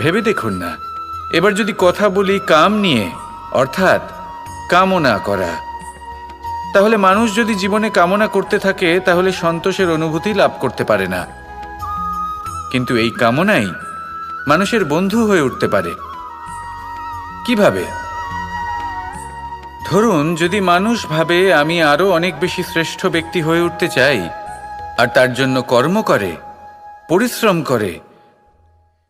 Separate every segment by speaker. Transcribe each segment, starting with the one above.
Speaker 1: ভেবে দেখুন না। এবার যদি কথা বলি কাম নিয়ে, অর্থাৎ কামনা করা। তাহলে মানুষ যদি জীবনে কামনা করতে থাকে, তাহলে সন্তোষের অনুভূতি লাভ করতে পারে না। কিন্তু এই কামনাই মানুষের বন্ধু হয়ে উঠতে পারে। কীভাবে? ধরুন, যদি মানুষ ভাবে আমি আরও অনেক বেশি শ্রেষ্ঠ ব্যক্তি হয়ে উঠতে চাই, আর তার জন্য কর্ম করে, পরিশ্রম করে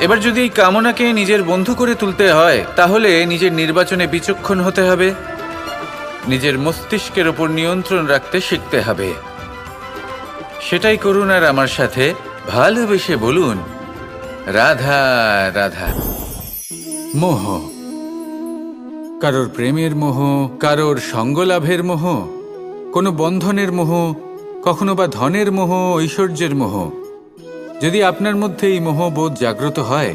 Speaker 1: এবার যদি এই কামনাকে নিজের বন্ধু করে তুলতে হয়, তাহলে নিজের নির্বাচনে বিচক্ষণ হতে হবে। নিজের মস্তিষ্কের ওপর নিয়ন্ত্রণ রাখতে শিখতে হবে। সেটাই করুন আর আমার সাথে ভালোবেসে বলুন, রাধা রাধা। মোহ। কারোর প্রেমের মোহ, কারোর সঙ্গলাভের মোহ, কোনো বন্ধনের মোহ, কখনো বা ধনের মোহ, ঐশ্বর্যের মোহ। যদি আপনার মধ্যে এই মোহবোধ জাগ্রত হয়,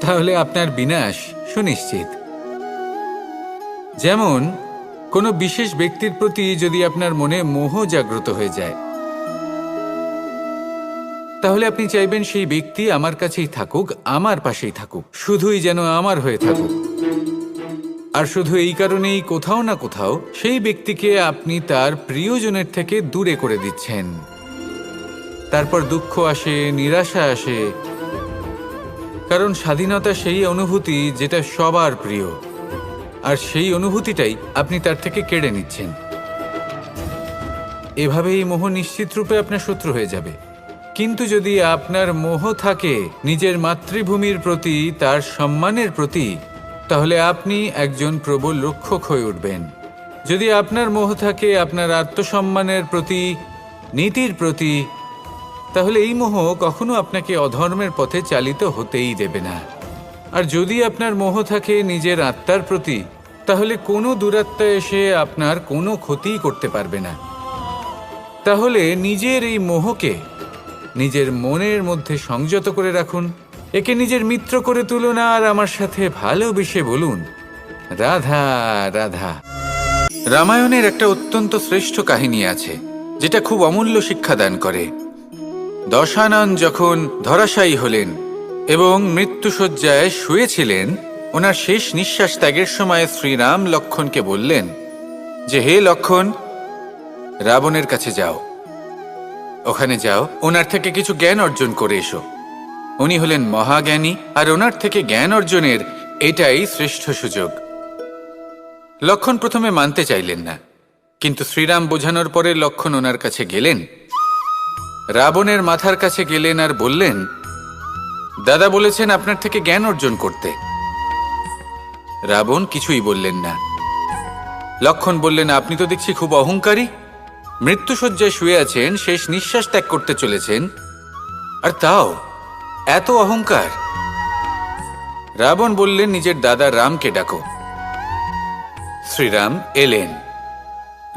Speaker 1: তাহলে আপনার বিনাশ সুনিশ্চিত। যেমন, কোনো বিশেষ ব্যক্তির প্রতি যদি আপনার মনে মোহ জাগ্রত হয়ে যায়, তাহলে আপনি চাইবেন সেই ব্যক্তি আমার কাছেই থাকুক, আমার পাশেই থাকুক, শুধুই যেন আমার হয়ে থাকুক। আর শুধু এই কারণেই কোথাও না কোথাও সেই ব্যক্তিকে আপনি তার প্রিয়জনের থেকে দূরে করে দিচ্ছেন। তারপর দুঃখ আসে, নিরাশা আসে। কারণ স্বাধীনতা সেই অনুভূতি যেটা সবার প্রিয়। আর সেই অনুভূতিটাই আপনি তার থেকে কেড়ে নিচ্ছেন। এভাবে এই মোহ নিশ্চিত রূপে আপনার শত্রু হয়ে যাবে। কিন্তু যদি আপনার মোহ থাকে নিজের মাতৃভূমির প্রতি, তার সম্মানের প্রতি, তাহলে আপনি একজন প্রবল রক্ষক হয়ে উঠবেন। যদি আপনার মোহ থাকে আপনার আত্মসম্মানের প্রতি, নীতির প্রতি তাহলে এই মোহ কখনো আপনাকে অধর্মের পথে চালিত হতেই দেবে না। আর যদি আপনার মোহ থাকে নিজের আত্মার প্রতি, তাহলে কোনো দূরাত্মা এসে আপনার কোনো ক্ষতিই করতে পারবে না। তাহলে নিজের এই মোহকে নিজের মনের মধ্যে সংযত করে রাখুন, একে নিজের মিত্র করে তুলুন, আর আমার সাথে ভালোবেসে বলুন, রাধা রাধা। রামায়ণের একটা অত্যন্ত শ্রেষ্ঠ কাহিনী আছে, যেটা খুব অমূল্য শিক্ষাদান করে। দশানন যখন ধরাশায়ী হলেন এবং মৃত্যুসজ্জায় শুয়েছিলেন, ওনার শেষ নিঃশ্বাস ত্যাগের সময় শ্রীরাম লক্ষণকে বললেন, যে হে লক্ষণ, রাবণের কাছে যাও। ওখানে যাও, ওনার থেকে কিছু জ্ঞান অর্জন করে এসো। উনি হলেন মহাজ্ঞানী, আর ওনার থেকে জ্ঞান অর্জনের এটাই শ্রেষ্ঠ সুযোগ। লক্ষণ প্রথমে মানতে চাইলেন না, কিন্তু শ্রীরাম বোঝানোর পরে লক্ষণ ওনার কাছে গেলেন। রাবণের মাথার কাছে গেলেন আর বললেন, দাদা বলেছেন আপনার থেকে জ্ঞান অর্জন করতে। রাবণ কিছুই বললেন না। লক্ষণ বললেন, আপনি তো দেখছি খুব অহংকারী। মৃত্যুসজ্জায় শুয়ে আছেন, শেষ নিঃশ্বাস ত্যাগ করতে চলেছেন। আর তাও, এত অহংকার। রাবণ বললেন, নিজের দাদা রামকে ডাকো। শ্রীরাম এলেন।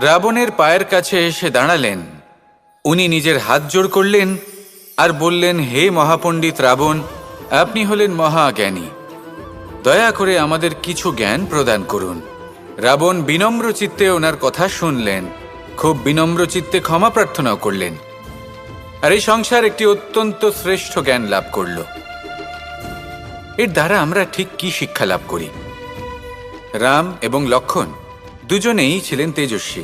Speaker 1: রাবণের পায়ের কাছে এসে দাঁড়ালেন। উনি নিজের হাত জোড় করলেন আর বললেন, হে মহাপণ্ডিত রাবণ, আপনি হলেন মহাজ্ঞানী। দয়া করে আমাদের কিছু জ্ঞান প্রদান করুন। রাবণ বিনম্র চিত্তে ওনার কথা শুনলেন। খুব বিনম্র চিত্তে ক্ষমা প্রার্থনাও করলেন। আর এই সংসার একটি অত্যন্ত শ্রেষ্ঠ জ্ঞান লাভ করল। এর দ্বারা আমরা ঠিক কি শিক্ষা লাভ করি? রাম এবং লক্ষণ দুজনেই ছিলেন তেজস্বী।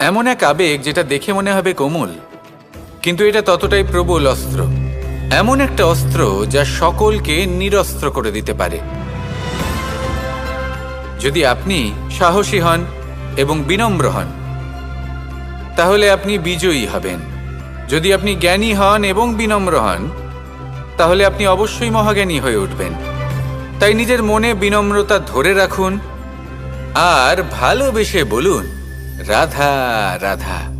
Speaker 1: এমন এক আবেগ যেটা দেখে মনে হবে কোমল, কিন্তু এটা ততটাই প্রবল অস্ত্র। এমন একটা অস্ত্র যা সকলকে নিরস্ত্র করে দিতে পারে। যদি আপনি সাহসী হন এবং বিনম্র হন, তাহলে আপনি বিজয়ী হবেন। যদি আপনি জ্ঞানী হন এবং বিনম্র হন, তাহলে আপনি অবশ্যই মহাজ্ঞানী হয়ে উঠবেন। তাই নিজের মনে বিনম্রতা ধরে রাখুন আর ভালোবেসে বলুন রাধা রাধা।